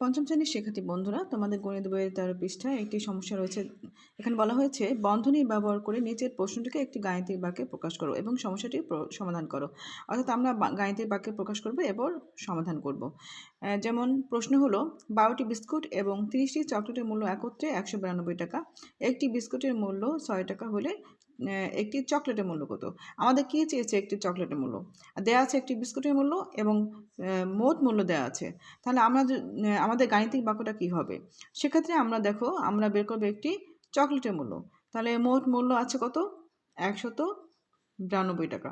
পঞ্চম শ্রেণির শিক্ষার্থী বন্ধুরা, তোমাদের গণিত বইয়ের তেরো পৃষ্ঠায় একটি সমস্যা রয়েছে। এখানে বলা হয়েছে বন্ধনী ব্যবহার করে নিচের প্রশ্নটিকে একটি গাণিতিক বাক্যে প্রকাশ করো এবং সমস্যাটি সমাধান করো। অর্থাৎ আমরা গাণিতিক বাক্যে প্রকাশ করব এবং সমাধান করব। যেমন প্রশ্ন হলো, বারোটি বিস্কুট এবং তিরিশটি চকলেটের মূল্য একত্রে একশো বিরানব্বই টাকা। একটি বিস্কুটের মূল্য ছয় টাকা হলে একটি চকলেটের মূল্য কত? আমাদের কী চেয়েছে একটি চকলেটের মূল্য? দেওয়া আছে একটি বিস্কুটের মূল্য এবং মোট মূল্য দেওয়া আছে। তাহলে আমরা আমাদের গাণিতিক বাক্যটা কী হবে? সেক্ষেত্রে আমরা দেখো, আমরা বের করব একটি চকলেটের মূল্য। তাহলে মোট মূল্য আছে কত? একশত বিরানব্বই টাকা।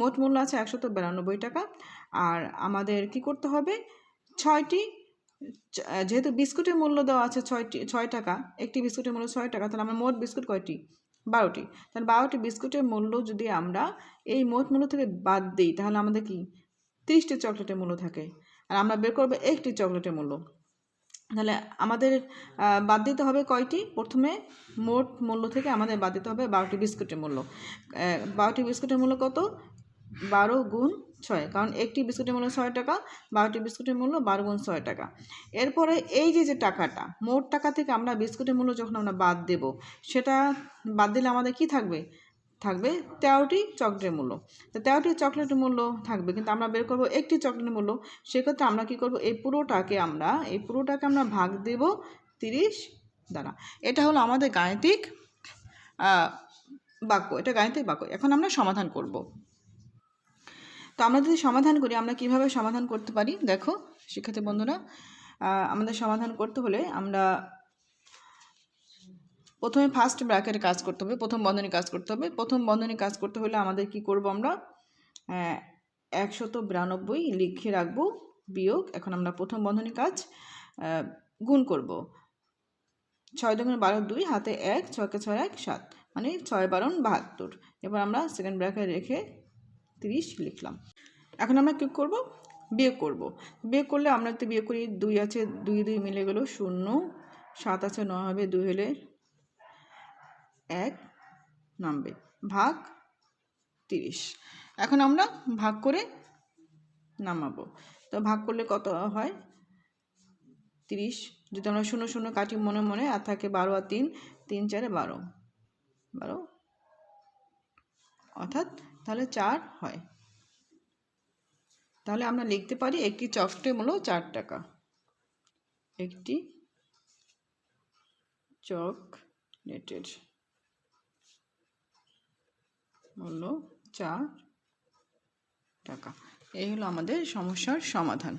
মোট মূল্য আছে একশত বিরানব্বই টাকা। আর আমাদের কি করতে হবে? ছয়টি যেহেতু বিস্কুটের মূল্য দেওয়া আছে ছয়টি, ছয় টাকা, একটি বিস্কুটের মূল্য ছয় টাকা, তাহলে আমরা মোট বিস্কুট কয়টি? বারোটি। তাহলে বারোটি বিস্কুটের মূল্য যদি আমরা এই মোট মূল্য থেকে বাদ দিই, তাহলে আমাদের কি? তিরিশটি চকলেটের মূল্য থাকে। আর আমরা বের করব একটি চকলেটের মূল্য। তাহলে আমাদের বাদ দিতে হবে কয়টি? প্রথমে মোট মূল্য থেকে আমাদের বাদ দিতে হবে বারোটি বিস্কুটের মূল্য। বারোটি বিস্কুটের মূল্য কত? বারো গুণ ছয়। কারণ একটি বিস্কুটের মূল্য ছয় টাকা বারোটি বিস্কুটের মূল্য বারো গুণ ছয় টাকা। এরপরে এই যে যে টাকাটা, মোট টাকা থেকে আমরা বিস্কুটের মূল্য যখন আমরা বাদ দেব, সেটা বাদ দিলে আমাদের কি থাকবে? থাকবে তেরোটি চকলেটের মূল্য। তো তেরোটি চকলেটের মূল্য থাকবে, কিন্তু আমরা বের করব একটি চকলেটের মূল্য। সেক্ষেত্রে আমরা কি করব? এই পুরোটাকে আমরা, এই পুরোটাকে আমরা ভাগ দেব তিরিশ দ্বারা। এটা হলো আমাদের গাণিতিক বাক্য। এটা গাণিতিক বাক্য। এখন আমরা সমাধান করব। তো আমরা যদি সমাধান করি, আমরা কীভাবে সমাধান করতে পারি? দেখো, শিক্ষার্থী বন্ধুরা আমাদের সমাধান করতে হলে আমরা প্রথমে ফার্স্ট ব্র্যাকেটে কাজ করতে হবে, প্রথম বন্ধনী কাজ করতে হবে। প্রথম বন্ধনী কাজ করতে হলে আমাদের কি করব আমরা? একশত বিরানব্বই লিখে রাখব, বিয়োগ, এখন আমরা প্রথম বন্ধনী কাজ গুণ করব। ছয় দুগুণ বারো দুই, হাতে এক, ছয়কে ছয় এক, সাত মানে ছয় বারণ বাহাত্তর। এবার আমরা সেকেন্ড ব্র্যাকেট রেখে তিরিশ লিখলাম। এখন আমরা কী করব? বিয়োগ করব। বিয়োগ করলে আমরা একটু বিয়োগ করি, দুই আছে, দুই দুই মিলে গেল শূন্য, সাত আছে, নয় হবে, দুই হলে এক নামবে ভাগ তিরিশ। এখন আমরা ভাগ করে নামাবো। তো ভাগ করলে কত হয়? তিরিশ। যদি আমরা শূন্য শূন্য কাটি মনে মনে, আর থাকে বারো আর তিন তিন, চারে বারো। বারো। অর্থাৎ তাহলে চার হয়। তাহলে আমরা লিখতে পারি একটি চকটে মূল্য চার টাকা। একটি চক নেটের মূল্য চার টাকা। এই হলো আমাদের সমস্যার সমাধান।